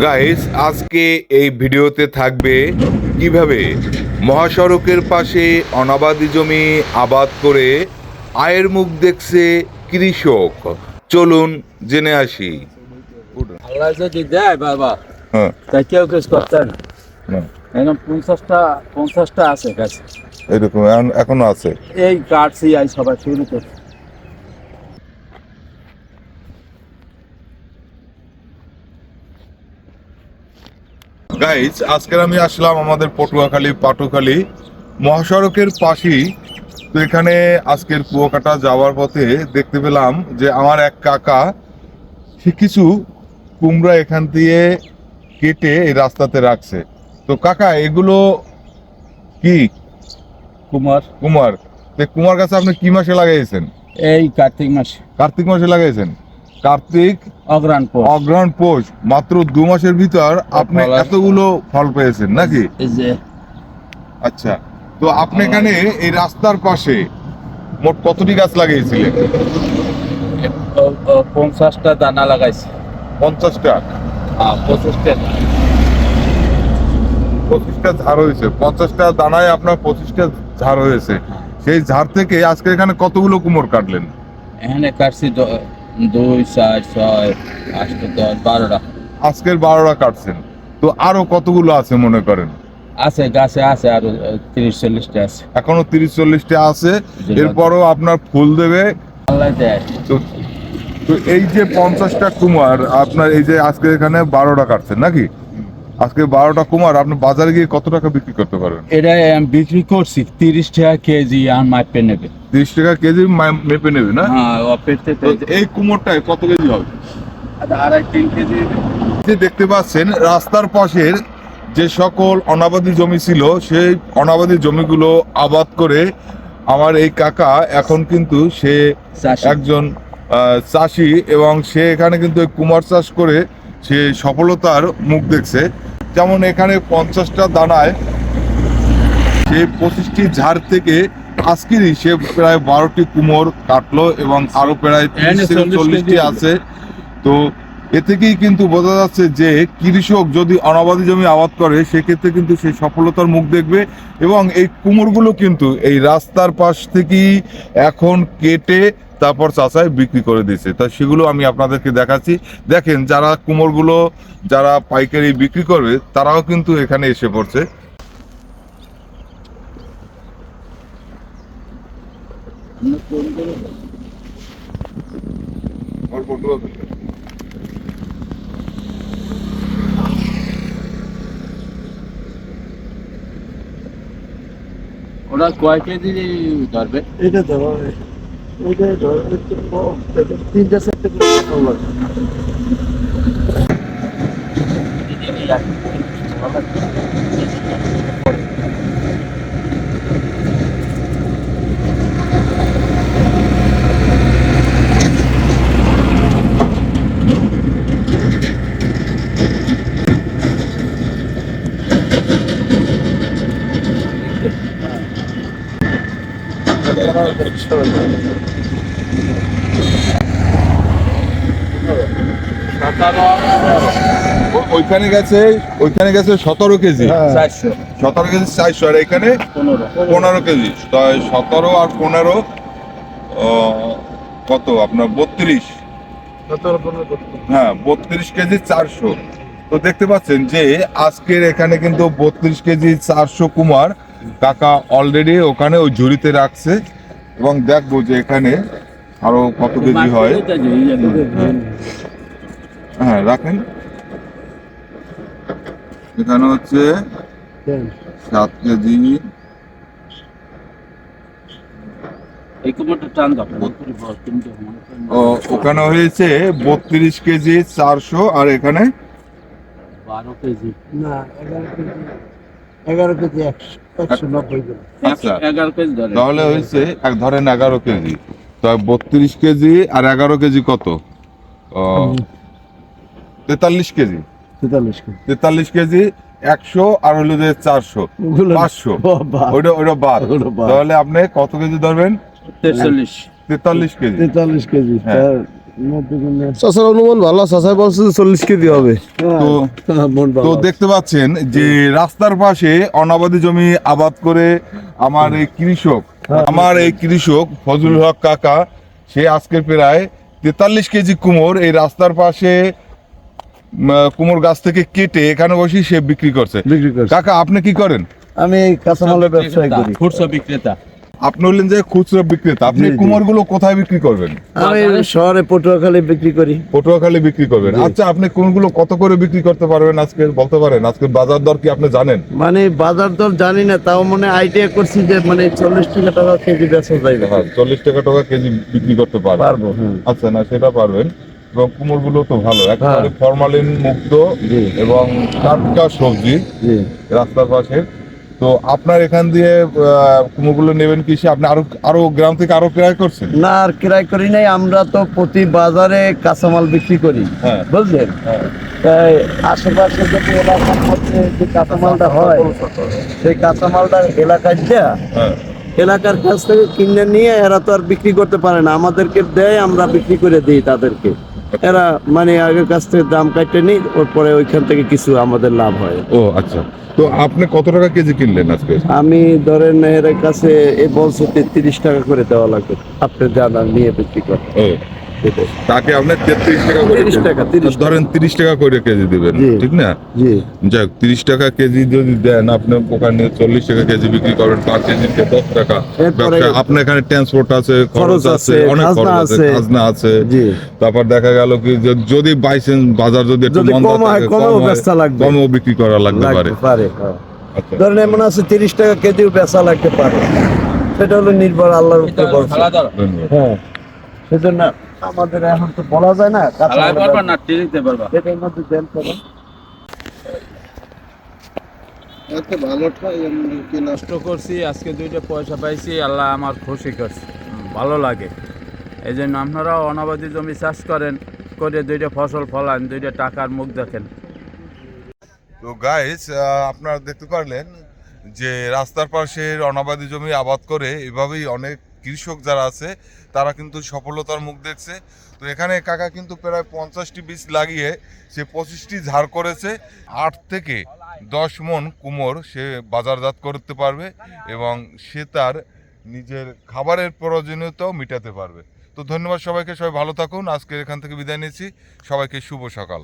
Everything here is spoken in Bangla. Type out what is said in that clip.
গাইস আজকে এই ভিডিওতে থাকবে কীভাবে মহাসড়কের পাশে অনাবাদি জমি আবাদ করে আয়ের মুখ দেখছে কৃষক। চলুন জেনে আসি। আল্লাহ যদি দেয় বাবা হ্যাঁ। তাই কেউ কিছু করতে না। এখন পঞ্চাশটা পঞ্চাশটা আছে গাছ। এরকম এখনও আছে। এই কাটছি আই সবাই শুরু করছে। গাইজ আজকের আমি আসলাম আমাদের পটুয়াখালী পাটুখালী মহাসড়কের পাশেই। তো এখানে আজকের কুয়াকাটা যাওয়ার পথে দেখতে পেলাম যে আমার এক কাকা সে কিছু কুমড়া এখান দিয়ে কেটে এই রাস্তাতে রাখছে। তো কাকা এগুলো কি? কুমার। কুমার। তো কুমার গাছে আপনি কি মাসে লাগাইছেন? এই কার্তিক মাস। কার্তিক মাসে লাগাইছেন? কার্তিক অগ্রাণ পর অগ্রহণ পৌষ। মাত্র দু মাসের ভিতর আপনি এতগুলো ফল পেয়েছেন নাকি? এই যে। আচ্ছা তো আপনি এখানে এই রাস্তার পাশে মোট কতটি গাছ লাগিয়েছিলেন? পঞ্চাশটা দানা লাগাইছে। পঞ্চাশটা? হ্যাঁ পঁচিশটা পঁচিশটা ঝাড় হয়েছে। পঞ্চাশটা দানায় আপনার পঁচিশটা ঝাড় হয়েছে। সেই ঝাড় থেকে আজকে এখানে কতগুলো কুমোর কাটলেন? এখানে কাটছি দুই চার ছয় আট দশ বারোটা। আজকের বারোটা কাটছেন। তো আরও কতগুলো আছে মনে করেন? আছে গাছে আছে আরও তিরিশ চল্লিশটা আছে। এখনও তিরিশ চল্লিশটা আছে। এরপরও আপনার ফুল দেবে। তো তো এই যে পঞ্চাশটা কুমার আপনার এই যে আজকে এখানে বারোটা কাটছেন নাকি? আজকে বারোটা কুমার আপনি বাজারে গিয়ে কত টাকা বিক্রি করতে পারবেন এটা আমি বিক্রি করছি তিরিশ টাকা কেজি আর মাপে নেবে। তিরিশ টাকা কেজি মেপে নেবে না? হ্যাঁ এই কুমোরটায় কত কেজি হবে? আড়াই তিন কেজি দেখতে পাচ্ছেন রাস্তার পাশের যে সকল অনাবাদি জমি ছিল সেই অনাবাদি জমিগুলো আবাদ করে আমার এই কাকা এখন কিন্তু সে একজন চাষি এবং সে এখানে কিন্তু কুমার চাষ করে সে সফলতার মুখ দেখছে। যেমন এখানে পঞ্চাশটা দানায় সে পঁচিশটি ঝাড় থেকে আজকেরই সে প্রায় বারোটি কুমোর কাটলো এবং আরও প্রায় তিরিশ থেকে চল্লিশটি আছে। তো এ থেকেই কিন্তু বোঝা যাচ্ছে যে কৃষক যদি অনাবাদি জমি আবাদ করে সেক্ষেত্রে কিন্তু সে সফলতার মুখ দেখবে এবং এই কুমোরগুলো কিন্তু এই রাস্তার পাশ থেকেই এখন কেটে তারপর চাচায় বিক্রি করে দিয়েছে। তা সেগুলো আমি আপনাদেরকে দেখাচ্ছি। দেখেন যারা কুমোরগুলো যারা পাইকারি বিক্রি করবে তারাও কিন্তু এখানে এসে পড়ছে। ওরা কয় কেজি ধরবে? এটা ধরো। তিনটা চারটে। ওইখানে গেছে ওইখানে গেছে সতেরো কেজি। হ্যাঁ। চারশো। সতেরো কেজি চারশো আর এখানে পনেরো। কেজি। সতেরো আর পনেরো কত? আপনার বত্রিশ। হ্যাঁ বত্রিশ কেজি চারশো। তো দেখতে পাচ্ছেন যে আজকের এখানে কিন্তু বত্রিশ কেজি চারশো কুমার কাকা অলরেডি ওখানে ওই ঝুড়িতে রাখছে। এবং দেখব যে এখানে আরও কত কেজি হয়। হ্যাঁ। রাখেন। এখানে হচ্ছে সাত কেজি। ওখানে হয়েছে বত্রিশ কেজি চারশো আর এখানে? বারো কেজি। না এগারো কেজি। এগারো কেজি একশো নব্বই গ্রাম। আচ্ছা। এগারো কেজি তাহলে হয়েছে এক ধরেন এগারো কেজি। তো বত্রিশ কেজি আর এগারো কেজি কত? তেতাল্লিশ কেজি। তেতাল্লিশ কেজি। তেতাল্লিশ কেজি একশো আর হলো যে চারশো পাঁচশো। ওইটা ওইটা বাদ। ওটা বাদ। তাহলে আপনি কত কেজি ধরবেন? তেতাল্লিশ। তেতাল্লিশ কেজি। তেতাল্লিশ কেজি হ্যাঁ। চাষার অনুমান ভালো চাষায় বলছে চল্লিশ কেজি হবে। তো দেখতে পাচ্ছেন যে রাস্তার পাশে অনাবাদি জমি আবাদ করে আমার এই কৃষক আমার এই কৃষক ফজলুল হক কাকা সে আজকে প্রায় তেতাল্লিশ কেজি কুমোর এই রাস্তার পাশে কুমোর গাছ থেকে কেটে এখানে বসে সে বিক্রি করছে। বিক্রি করছে। কাকা আপনি কি করেন? আমি কাঁচামালের ব্যবসায় করি। খুচরা বিক্রেতা। আপনি হলেন যে খুচরো বিক্রেতা আপনি জি, জি। কুমোরগুলো কোথায় বিক্রি করবেন? আমি শহরে পটুয়াখালী বিক্রি করি। পটুয়াখালী বিক্রি করবেন। আচ্ছা আপনি কোনগুলো কত করে বিক্রি করতে পারবেন আজকে বলতে পারেন? আজকে বাজার দর কি আপনি জানেন? মানে বাজার দর জানি না তাও মানে আইডিয়া করছি যে মানে চল্লিশ টাকা টাকা কেজি বেচা যাইবে হ্যাঁ চল্লিশ টাকা টাকা কেজি বিক্রি করতে পারবেন। পারব হ্যাঁ। আচ্ছা না সেটা পারবেন। এবং কুমোরগুলো তো ভালো একেবারে হ্যাঁ। ফরমালিন মুক্ত এবং টাটকা সবজি জি। রাস্তার পাশে। তো আপনার এখান দিয়ে কুমোরগুলো নেবেন কি আপনি আরও আরও গ্রাম থেকে আরও ক্রয় করছেন? না আর ক্রয় করি নাই আমরা তো প্রতি বাজারে কাঁচামাল বিক্রি করি হ্যাঁ। বুঝলেন? তাই আশেপাশে যদি এলাকার মধ্যে যে কাঁচামালটা হয় সেই কাঁচামালটা এলাকায় দেয়া হ্যাঁ। এলাকার কাছ থেকে কিনে নিয়ে এরা তো আর বিক্রি করতে পারে না। আমাদেরকে দেয় আমরা বিক্রি করে দিই তাদেরকে। এরা মানে আগের কাছ থেকে দাম কাটতে নিই ওরপরে ওইখান থেকে কিছু আমাদের লাভ হয়। ও আচ্ছা। তো আপনি কত টাকা কেজি কিনলেন আজকে? আমি ধরেন এর কাছে এই বলছে তেত্রিশ টাকা করে দেওয়া লাগবে। আপনি জানা নিয়ে বিক্রি করেন। তাকে আপনি তেত্রিশ টাকা করে 30 টাকা, ধরেন তিরিশ টাকা করে কেজি দিবেন ঠিক না? যাক তিরিশ টাকা কেজি যদি দেন আপনি ওখানে চল্লিশ টাকা কেজি বিক্রি করবেন পার কেজিতে দশ টাকা। আপনার এখানে ট্রান্সপোর্ট আছে খরচ আছে অনেক খরচ আছে আছে। খাজনা আছে। তারপর দেখা গেল কি যদি বাইসেন্স বাজার যদি একটু মন্দা থাকে, কমেও বিক্রি করা লাগতে পারে। আচ্ছা। ধরেন এমন আছে তিরিশ টাকা কেজিও বেচা লাগতে পারে। সেটা হলো নির্ভর আল্লাহর উপরে হ্যাঁ সেজন্য আমাদের এখন তো বলা যায় না পারবা না টিরিতে পারবা। এটার মধ্যে দেন করেন কষ্ট করছি আজকে দুইটা পয়সা পাইছি আল্লাহ আমার খুশি করছে। ভালো লাগে। এই জন্য আপনারাও অনাবাদি জমি চাষ করেন করে দুইটা ফসল ফলান দুইটা টাকার মুখ দেখেন। তো গাইস আপনারা দেখতে পারলেন যে রাস্তার পাশে অনাবাদি জমি আবাদ করে এভাবেই অনেক কৃষক যারা আছে, তারা কিন্তু সফলতার মুখ দেখছে। তো এখানে কাকা কিন্তু প্রায় পঞ্চাশটি বীজ লাগিয়ে সে পঁচিশটি ঝাড় করেছে। আট থেকে দশ মন কুমোর সে বাজারজাত করতে পারবে এবং সে তার নিজের খাবারের প্রয়োজনীয়তাও মেটাতে পারবে। তো ধন্যবাদ সবাইকে, সবাই ভালো থাকুন। আজকে এখান থেকে বিদায় নিচ্ছি। সবাইকে শুভ সকাল।